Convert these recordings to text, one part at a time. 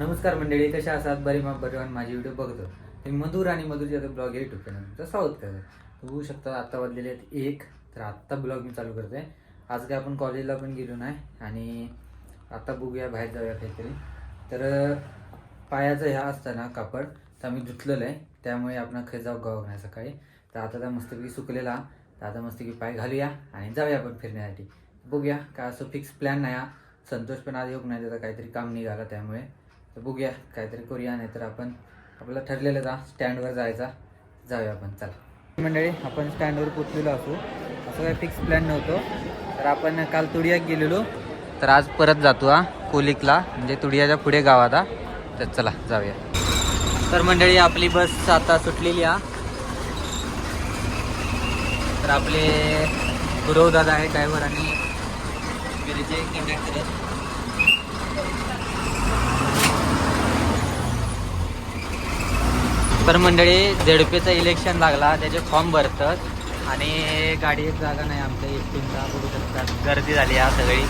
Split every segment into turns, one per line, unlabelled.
नमस्कार मंडळी कशा असात बरी मा बरी माझी व्हिडिओ बघतो. मी मधुर आणि मधुरच्या ब्लॉग या युट्यूब चॅनल स्वागत करतो बघू शकता आत्ता वाजलेले आहेत एक तर आत्ता ब्लॉग मी चालू करतोय. आज काय आपण कॉलेजला पण गेलो नाही आणि आत्ता बघूया बाहेर जाऊया काहीतरी. तर पायाचं ह्या असतं ना कापड तर आम्ही धुतलेलं आहे. त्यामुळे आपण खाली जाऊ गाव नाही सकाळी. तर आता त्या मस्तपैकी सुकलेला. तर आता मस्तपैकी पाय घालूया आणि जाऊया आपण फिरण्यासाठी. बघूया काय असं फिक्स प्लॅन नाही हा. संतोष पण आज योग नाही त्याचा काहीतरी काम निघाला त्यामुळे. तर बघूया काहीतरी करूया नाही तर आपण आपला ठरलेलं जा स्टँडवर जायचा जाऊया आपण चला. मंडळी आपण स्टँडवर पोचलेलो असू. असं काही फिक्स प्लॅन नव्हतं. तर आपण काल तुडियात गेलेलो. तर आज परत जातो हा कोलिकला म्हणजे तुडियाच्या पुढे गावात हा तर चला जाऊया. तर मंडळी आपली बस आता सुटलेली हा. तर आपले गुरव दादा आहे ड्रायव्हर आणि कंडक्टर तर मंडळी झेडपीचं इलेक्शन लागला त्याचे फॉर्म भरतात. आणि गाडी एक जागा नाही आमच्या एसटीचा बघू शकतात गर्दी झाली या सगळी.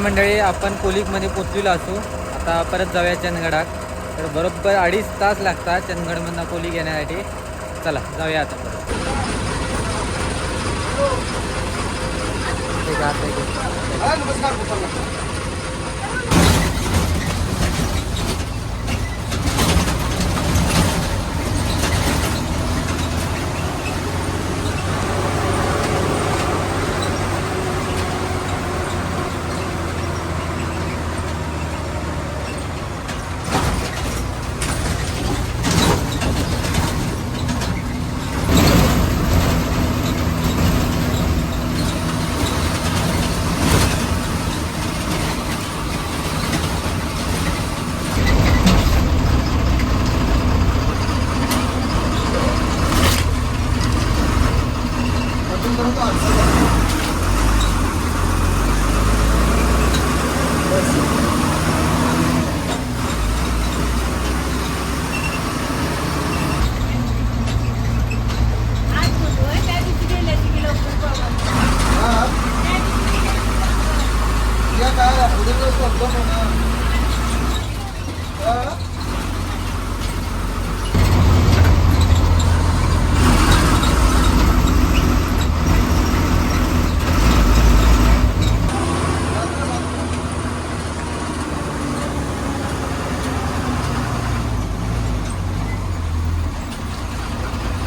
मंडळी आपण कोलिकमध्ये पोचलेलो असू. आता परत जाऊया चंदगडात. तर बरोबर अडीच तास लागतात चंदगडमधनं कोलिक येण्यासाठी. चला जाऊया आता परत. नमस्कार आहे, आता इथे.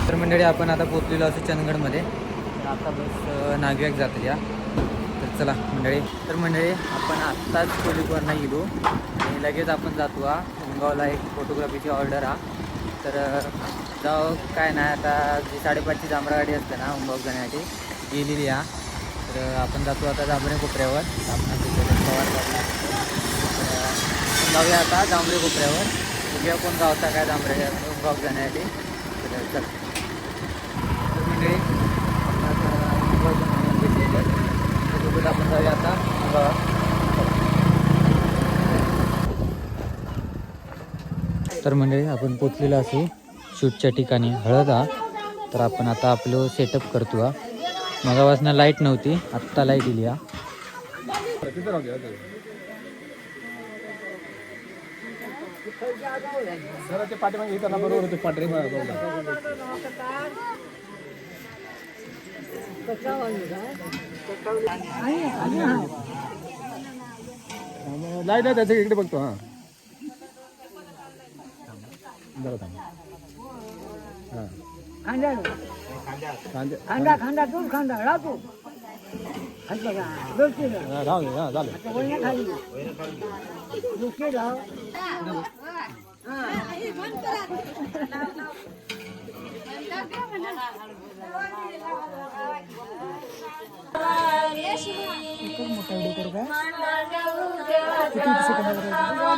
तर मंडळी आपण आता पोचलेलो असू चंदगडमध्ये. आता बस अं, नागवेक जाते या. तर चला मंडळी. तर मंडळी आपण आत्ताच कोलिकवरनं गेलो. आणि लगेच आपण जातो हा. उमगावला एक फोटोग्राफीची ऑर्डर हा. तर अं, जाऊ काय नाही आता जी साडेपाचची जांभळा गाडी असते ना उमगाव जाण्यासाठी गेलेली हा. तर आपण जातो आता जांभरे कोपऱ्यावर. आपण पवार तर जाऊया आता जांभरे कोपऱ्यावर. उद्या कोण गावता काय जांभरे उमगाव जाण्यासाठी. तर चल तर मंडळी आपण आता उमगावचं मंदिर घेतलेलं आहे. त्याच्यासोबत आपण जाऊया आता उमगावात. तर मंडळी आपण पोचलेलो असू शूटच्या ठिकाणी हळद. हा तर आपण आता आपलं सेटअप करतो हा. मगापासून लाइट नव्हती आत्ता लाइट दिली हा.
बरोबर लाइट आहे त्याच्या इकडे बघतो हा. जरा थांब हा. कांदे.
खांदा खांदा तूच खांदा राहतो खाली बघा. डोलची
हा, राहू दे हा
खाली. राव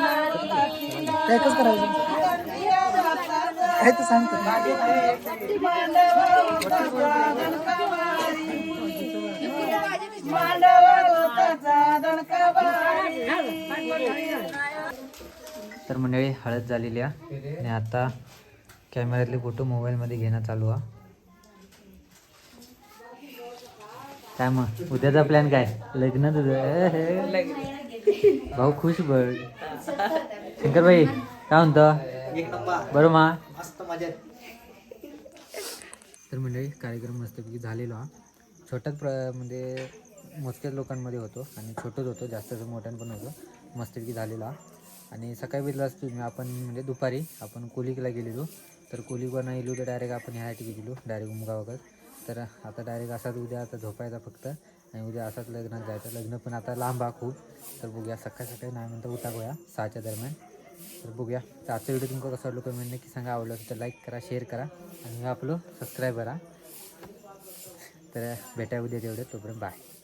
काय कसं करायचं? काय तर सांगतो
तर. मंडळी हळद झालेली आहे. आणि आता कॅमेऱ्यातले फोटो मोबाईलमध्ये घेणं चालू आहे. काय मग? उद्याचा प्लॅन काय? लग्न. तुझं भाऊ खुश बघ शंकर भाई काय म्हणतो? बरं मा. तर मंडळी कार्यक्रम मस्तपैकी झालेला हा. छोट्याच प्र म्हणजे मोजक्याच लोकांमध्ये होतो आणि छोटंच होतो जास्त मोठ्यानं पण होतो. मस्तपैकी झालेला. आणि सकाळी बघितलं असतो मी आपण म्हणजे दुपारी आपण कोलिकला गेलेलो. तर कोलिकवर नाही गेलो तर डायरेक्ट आपण ह्यासाठी गेलो डायरेक्ट उमगावाकडे तर आता डायरेक्ट असाच उद्या आता झोपायचा फक्त. आणि उद्या असाच लग्नात जायचं लग्न पण आता लांब हा खूप. तर बघूया सकाळी सकाळी नाही म्हणता उठा गोया सहाच्या दरम्यान. तर बघूया. तर आजचा व्हिडिओ तुमका कसा वाटलं कमेंट नक्की सांगा. आवडलं असेल तर लाईक करा शेअर करा आणि आपलं सबस्क्राईब करा तर भेटा उद्या तेवढे तोपर्यंत बाय